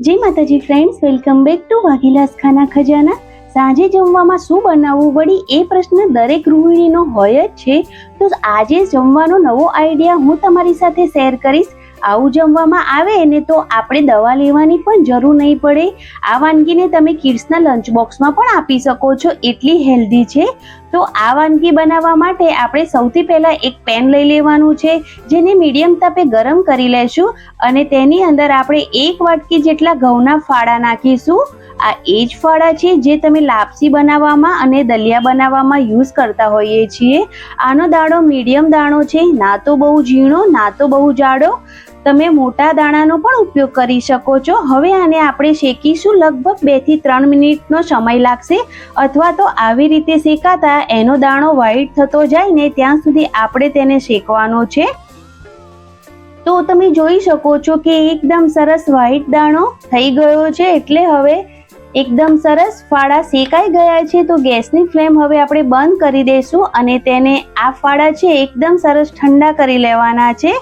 જય માતાજી friends welcome back to વાઘીલાસ ખાના ખજાના. સાંજે જમવામાં શું બનાવવું વળી એ પ્રશ્ન દરેક ગૃહિણીનો હોય જ છે. તો આજે જમવાનો નવો આઈડિયા હું તમારી સાથે શેર કરીશ. આવું જમવામાં આવે ને તો આપણે દવા લેવાની પણ જરૂર નહીં પડે. આ વાનગીને તમે કિડ્સના લંચ બોક્સમાં પણ આપી શકો છો. એટલી હેલ્ધી છે. તો આ વાનગી બનાવવા માટે આપણે સૌથી પહેલાં એક પેન લઈ લેવાનું છે, જેને મીડિયમ તાપે ગરમ કરી લેશું અને તેની અંદર આપણે એક વાટકી જેટલા ઘઉંના ફાળા નાખીશું. આ એ જ ફળા છે જે તમે લાપસી બનાવવામાં અને દલિયા બનાવવામાં યુઝ કરતા હોઈએ છીએ. આનો દાણો મીડિયમ દાણો છે, ના તો બહુ ઝીણો, ના તો બહુ જાડો. તમે મોટા દાણાનો પણ ઉપયોગ કરી શકો છો. હવે આને આપણે શેકીશું લગભગ બેથી ત્રણ મિનિટનો સમય લાગશે. અથવા તો આવી રીતે શેકાતા એનો દાણો વ્હાઈટ થતો જાય ને ત્યાં સુધી આપણે તેને શેકવાનો છે. તો તમે જોઈ શકો છો કે એકદમ સરસ વ્હાઈટ દાણો થઈ ગયો છે. એટલે હવે એકદમ સરસ. ફાળા શેકાઈ ગયા છે તો ગેસની ફ્લેમ હવે આપણે બંધ કરી દઈશું અને તેને આ ફાળા છે એકદમ સરસ ઠંડા કરી લેવાના છે.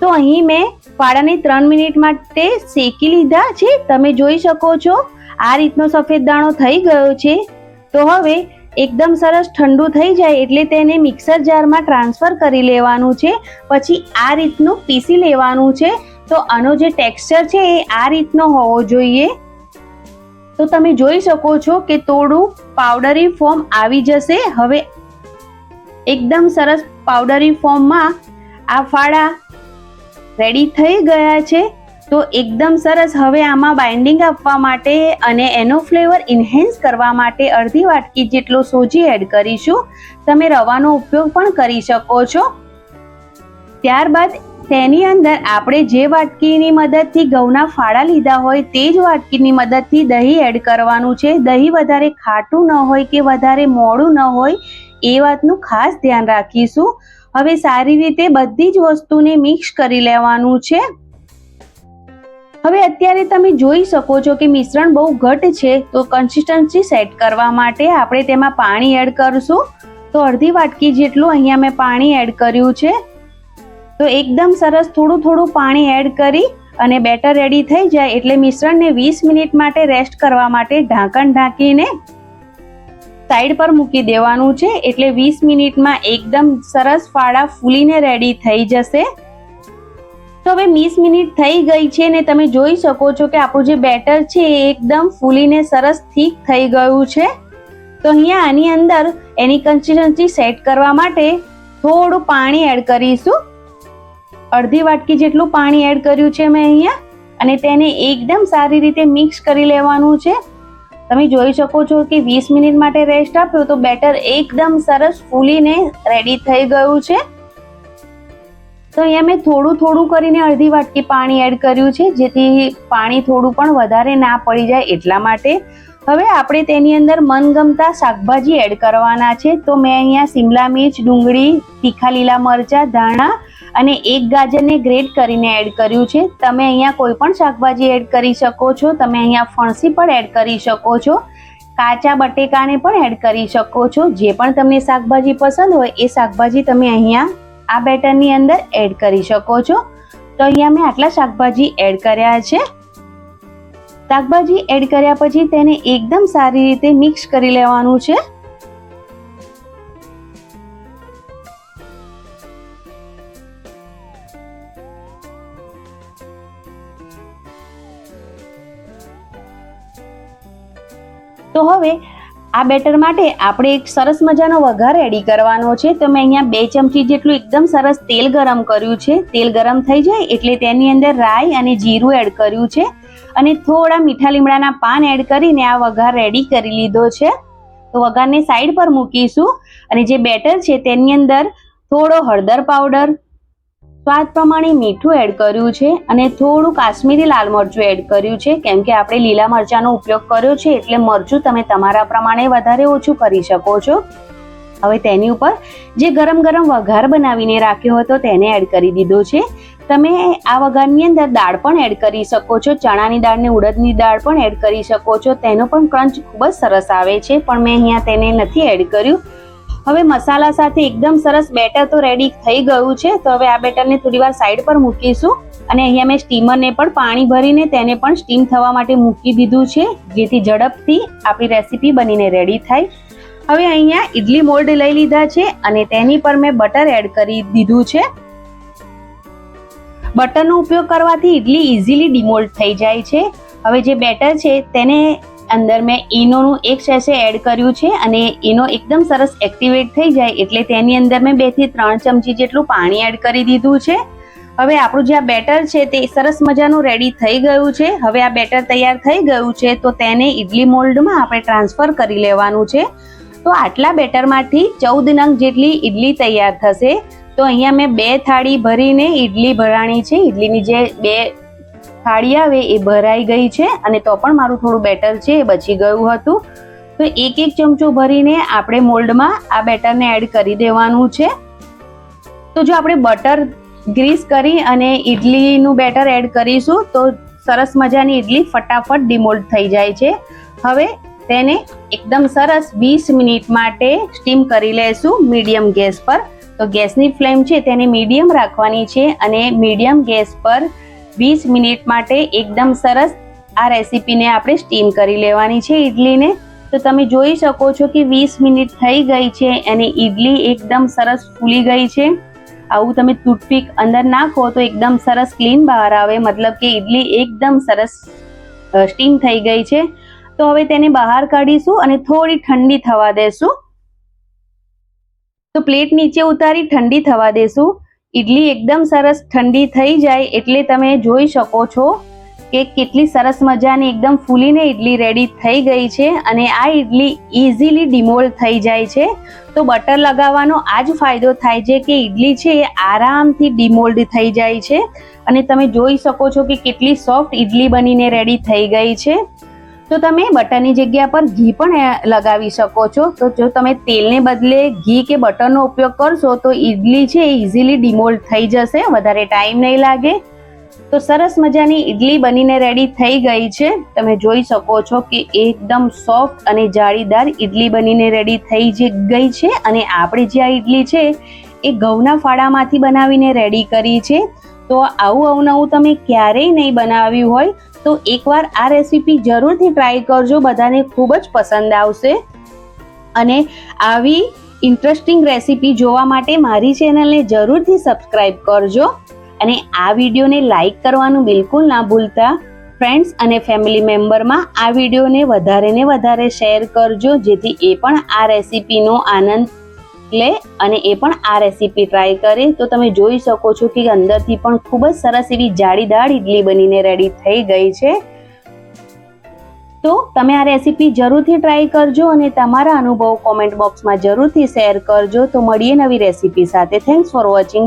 તો અહીં મેં ફાળાને ત્રણ મિનિટ માટે શેકી લીધા છે. તમે જોઈ શકો છો, આ રીતનો સફેદ દાણો થઈ ગયો છે. તો હવે એકદમ સરસ ઠંડુ થઈ જાય એટલે તેને મિક્સર જારમાં ટ્રાન્સફર કરી લેવાનું છે. પછી આ રીતનું પીસી લેવાનું છે. તો આનો જે ટેક્સચર છે એ આ રીતનો હોવો જોઈએ. તો તમે જોઈ શકો છો કે થોડું પાવડરી ફોર્મ આવી જશે. હવે એકદમ સરસ પાવડરી ફોર્મમાં આ ફાળા રેડી થઈ ગયા છે. તો એકદમ સરસ હવે આમાં બાઇન્ડિંગ આપવા માટે અને એનો ફ્લેવર ઇન્હેન્સ કરવા માટે અડધી વાટકી જેટલો સોજી એડ કરીશું. તમે રવાનો ઉપયોગ પણ કરી શકો છો. ત્યારબાદ તેની અંદર આપણે જે વાટકીની મદદથી ઘઉંના ફાળા લીધા હોય તે જ વાટકીની મદદથી દહીં એડ કરવાનું છે. દહીં વધારે ખાટું ન હોય કે વધારે મોડું ન હોય એ વાતનું ખાસ ધ્યાન રાખીશું. હવે સારી રીતે બધી જ વસ્તુને મિક્સ કરી લેવાનું છે. હવે અત્યારે તમે જોઈ શકો છો કે મિશ્રણ બહુ ઘટ છે તો કન્સિસ્ટન્સી સેટ કરવા માટે આપણે તેમાં પાણી એડ કરશું. તો અડધી વાટકી જેટલું અહીંયા મેં પાણી એડ કર્યું છે. તો એકદમ સરસ થોડું થોડું પાણી એડ કરી અને બેટર રેડી થઈ જાય એટલે મિશ્રણને વીસ મિનિટ માટે રેસ્ટ કરવા માટે ઢાંકણ ઢાંકીને સાઈડ પર મૂકી દેવાનું છે. એટલે વીસ મિનિટમાં એકદમ સરસ ફાળા ફૂલીને રેડી થઈ જશે. તો હવે વીસ મિનિટ થઈ ગઈ છે ને તમે જોઈ શકો છો કે આપણું જે બેટર છે એ એકદમ ફૂલીને સરસ થીક થઈ ગયું છે. તો અહીંયા આની અંદર એની કન્સિસ્ટન્સી સેટ કરવા માટે થોડું પાણી એડ કરીશું. અડધી વાટકી જેટલું પાણી એડ કર્યું છે મેં અહીંયા. અને તેને એકદમ સારી રીતે મિક્સ કરી લેવાનું છે. તમે જોઈ શકો છો કે વીસ મિનિટ માટે રેસ્ટ આપ્યો તો બેટર એકદમ સરસ ફૂલીને રેડી થઈ ગયું છે. તો અહીંયા મેં થોડું થોડું કરીને અડધી વાટકી પાણી એડ કર્યું છે, જેથી પાણી થોડું પણ વધારે ના પડી જાય એટલા માટે. હવે આપણે તેની અંદર મનગમતા શાકભાજી એડ કરવાના છે. તો મેં અહીંયા સિમલા મિર્ચ, ડુંગળી, તીખા લીલા મરચા, ધાણા અને એક ગાજરને ગ્રેટ કરીને એડ કર્યું છે. તમે અહીંયા કોઈ પણ શાકભાજી એડ કરી શકો છો. તમે અહીંયા ફણસી પણ એડ કરી શકો છો. કાચા બટેકાને પણ એડ કરી શકો છો. જે પણ તમને શાકભાજી પસંદ હોય એ શાકભાજી તમે અહીંયા આ બેટરની અંદર એડ કરી શકો છો. તો અહીંયા મેં આટલા શાકભાજી એડ કર્યા છે. શાકભાજી એડ કર્યા પછી તેને એકદમ સારી રીતે મિક્સ કરી લેવાનું છે. હવે આ બેટર માટે આપણે એક સરસ મજાનો વઘાર રેડી કરવાનો છે. તો મેં અહીંયા બે ચમચી જેટલું એકદમ સરસ તેલ ગરમ કર્યું છે. તેલ ગરમ થઈ જાય એટલે તેની અંદર રાઈ અને જીરું એડ કર્યું છે. અને થોડા મીઠા લીમડાના પાન એડ કરીને આ વઘાર રેડી કરી લીધો છે. તો વઘારને સાઈડ પર મૂકીશું. અને જે બેટર છે તેની અંદર થોડો હળદર પાવડર સ્વાદ પ્રમાણે મીઠું એડ કર્યું છે અને થોડું કાશ્મીરી લાલ મરચું એડ કર્યું છે. કેમ કે આપણે લીલા મરચાંનો ઉપયોગ કર્યો છે એટલે મરચું તમે તમારા પ્રમાણે વધારે ઓછું કરી શકો છો. હવે તેની ઉપર જે ગરમ ગરમ વઘાર બનાવીને રાખ્યો હતો તેને એડ કરી દીધો છે. તમે આ વઘારની અંદર દાળ પણ એડ કરી શકો છો. ચણાની દાળ ને ઉડદની દાળ પણ એડ કરી શકો છો. તેનો પણ ક્રંચ ખૂબ જ સરસ આવે છે. પણ મેં અહીંયા તેને નથી એડ કર્યું. હવે મસાલા સાથે એકદમ સરસ બેટર તો રેડી થઈ ગયું છે. તો હવે આ બેટરને થોડી વાર સાઈડ પર મૂકીશું. અને અહીંયા મેં સ્ટીમરને પણ પાણી ભરીને તેને પણ સ્ટીમ થવા માટે મૂકી દીધું છે, જેથી ઝડપથી આપણી રેસીપી બનીને રેડી થાય. હવે અહીંયા ઇડલી મોલ્ડ લઈ લીધા છે અને તેની પર મેં બટર એડ કરી દીધું છે. બટરનો ઉપયોગ કરવાથી ઇડલી ઇઝીલી ડિમોલ્ડ થઈ જાય છે. હવે જે બેટર છે તેને અંદર મેં ઈનોનું એક સેસે એડ કર્યું છે અને ઈનો એકદમ સરસ એક્ટિવેટ થઈ જાય એટલે તેની અંદર મેં બેથી ત્રણ ચમચી જેટલું પાણી એડ કરી દીધું છે. હવે આપણું જે આ બેટર છે તે સરસ મજાનું રેડી થઈ ગયું છે. હવે આ બેટર તૈયાર થઈ ગયું છે તો તેને ઇડલી મોલ્ડમાં આપણે ટ્રાન્સફર કરી લેવાનું છે. તો આટલા બેટરમાંથી ચૌદ નંગ જેટલી ઇડલી તૈયાર થશે. તો અહીંયા મેં બે થાળી ભરીને ઇડલી ભરાણી છે. ઇડલીની જે બે થાળી આવે એ ભરાઈ ગઈ છે અને તો પણ મારું થોડું બેટર છે, એ બચી ગયું હતું. તો એક એક ચમચો ભરીને આપણે મોલ્ડમાં આ બેટરને એડ કરી દેવાનું છે. તો જો આપણે બટર ગ્રીસ કરી અને ઇડલીનું બેટર એડ કરીશું, તો સરસ મજાની ઇડલી ફટાફટ ડિમોલ્ડ થઈ જાય છે. હવે તેને એકદમ સરસ વીસ મિનિટ માટે સ્ટીમ કરી લેશું મીડિયમ ગેસ પર. તો ગેસની ફ્લેમ છે તેને મીડિયમ રાખવાની છે અને મીડિયમ ગેસ પર વીસ મિનિટ માટે એકદમ સરસ આ રેસીપીને આપણે સ્ટીમ કરી લેવાની છે ઇડલીને તો તમે જોઈ શકો છો કે વીસ મિનિટ થઈ ગઈ છે અને ઇડલી એકદમ સરસ ફૂલી ગઈ છે. આવું તમે ટૂથપીક અંદર નાખો તો એકદમ સરસ ક્લીન બહાર આવે. મતલબ કે ઇડલી એકદમ સરસ સ્ટીમ થઈ ગઈ છે. તો હવે તેને બહાર કાઢીશું અને થોડી ઠંડી થવા દેશું. તો પ્લેટ નીચે ઉતારી ઠંડી થવા દેશું. ઇડલી એકદમ સરસ ઠંડી થઈ જાય એટલે તમે જોઈ શકો છો કે કેટલી સરસ મજાની એકદમ ફૂલીને ઇડલી રેડી થઈ ગઈ છે અને આ ઇડલી ઇઝીલી ડિમોલ થઈ જાય છે. તો બટર લગાવવાનો આ જ ફાયદો થાય છે કે ઇડલી છે એ આરામથી ડિમોલ્ડ થઈ જાય છે. અને તમે જોઈ શકો છો કે કેટલી સોફ્ટ ઇડલી બનીને રેડી થઈ ગઈ છે. તો તમે બટરની જગ્યા પર ઘી પણ લગાવી શકો છો. તો જો તમે તેલને બદલે ઘી કે બટરનો ઉપયોગ કરશો, તો ઇડલી છે એ ઇઝીલી ડિમોલ્ડ થઈ જશે, વધારે ટાઈમ નહીં લાગે. તો સરસ મજાની ઇડલી બનીને રેડી થઈ ગઈ છે. તમે જોઈ શકો છો કે એકદમ સોફ્ટ અને જાળીદાર ઇડલી બનીને રેડી થઈ ગઈ છે. અને આપણે જે આ ઇડલી છે, એ ઘઉંના ફાળામાંથી બનાવીને રેડી કરી છે. તો આવું અવનવું તમે ક્યારેય નહીં બનાવ્યું હોય. તો એકવાર આ રેસીપી જરૂરથી ટ્રાય કરજો, બધાને ખૂબ જ પસંદ આવશે. અને આવી ઇન્ટરેસ્ટિંગ રેસીપી જોવા માટે મારી ચેનલને જરૂરથી સબસ્ક્રાઈબ કરજો. અને આ વિડીયોને લાઈક કરવાનું બિલકુલ ના ભૂલતા. ફ્રેન્ડ્સ અને ફેમિલી મેમ્બરમાં આ વિડીયોને વધારે ને વધારે શેર કરજો, જેથી એ પણ આ રેસીપીનો આનંદ લે અને એ પણ આ રેસીપી ટ્રાય કરે, તો તમે જોઈ શકો છો કે અંદરથી પણ ખૂબ જ સરસ એવી જાળીદાર ઇડલી બનીને રેડી થઈ ગઈ છે. તો તમે આ રેસીપી જરૂરથી ટ્રાય કરજો અને તમારા અનુભવ કોમેન્ટ બોક્સમાં જરૂરથી શેર કરજો. તો મળીએ નવી રેસીપી સાથે. Thanks for watching